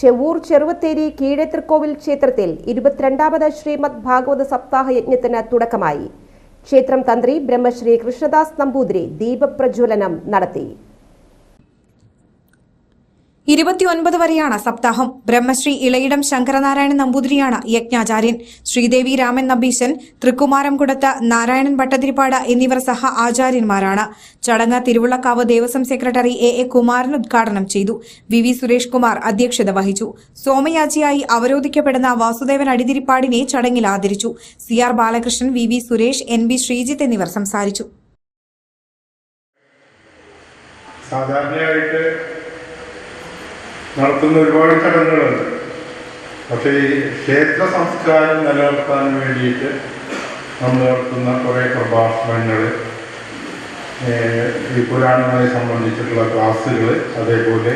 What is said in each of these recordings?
ചെവൂർ ചെറുവത്തേരി കീഴേത്തൃക്കോവിൽ ക്ഷേത്രത്തിൽ ഇരുപത്തിരണ്ടാമത് ശ്രീമദ് ഭാഗവത സപ്താഹ യജ്ഞത്തിന് തുടക്കമായി. ക്ഷേത്രം തന്ത്രി ബ്രഹ്മശ്രീ കൃഷ്ണദാസ് നമ്പൂതിരി ദീപപ്രജ്വലനം നടത്തി. ഇരുപത്തിയൊൻപത് വരെയാണ് സപ്താഹം. ബ്രഹ്മശ്രീ ഇളയിടം ശങ്കരനാരായണൻ നമ്പൂതിരിയാണ് യജ്ഞാചാര്യൻ. ശ്രീദേവി രാമൻ നമ്പീശൻ തൃക്കുമാരംകുടത്ത് നാരായണൻ ഭട്ടതിരിപ്പാട് എന്നിവർ സഹ ആചാര്യന്മാരാണ്. ചടങ്ങ് Thiruvullakkavu Devaswom secretary A A Kumaran ഉദ്ഘാടനം ചെയ്തു. വി വി സുരേഷ് കുമാർ അധ്യക്ഷത വഹിച്ചു. സോമയാജിയായി അവരോധിക്കപ്പെടുന്ന വാസുദേവൻ അടിതിരിപ്പാടിനെ ചടങ്ങിൽ ആദരിച്ചു. C R Balakrishnan V V Suresh N B Sreejith എന്നിവർ സംസാരിച്ചു. സാധാരണയായിട്ട് നടത്തുന്ന ഒരുപാട് ചടങ്ങുകളുണ്ട്. പക്ഷേ ഈ ക്ഷേത്ര സംസ്കാരം നിലനിർത്താൻ വേണ്ടിയിട്ട് നമ്മൾ നടത്തുന്ന കുറേ പ്രഭാഷണങ്ങൾ ഈ പുരാണങ്ങളെ സംബന്ധിച്ചിട്ടുള്ള ക്ലാസ്സുകൾ അതേപോലെ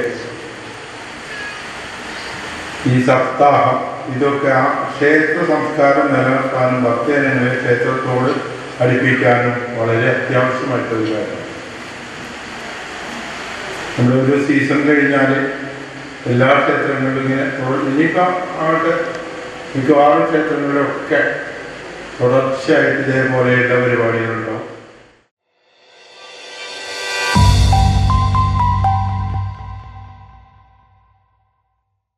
ഈ സപ്താഹം ഇതൊക്കെ ആ ക്ഷേത്ര സംസ്കാരം നിലനിർത്താനും ഭക്തജനങ്ങളെ ക്ഷേത്രത്തോട് അടുപ്പിക്കാനും വളരെ അത്യാവശ്യമായിട്ടുള്ള കാര്യമാണ്. നമ്മളൊരു സീസൺ കഴിഞ്ഞാൽ എല്ലാ ക്ഷേത്രങ്ങളിലും ഇങ്ങനെ തുടർ- ഇനിയിപ്പം ആകട്ടെ മിക്കവാറും ക്ഷേത്രങ്ങളിലൊക്കെ തുടർച്ചയായിട്ട് ഇതേപോലെയുള്ള പരിപാടികൾ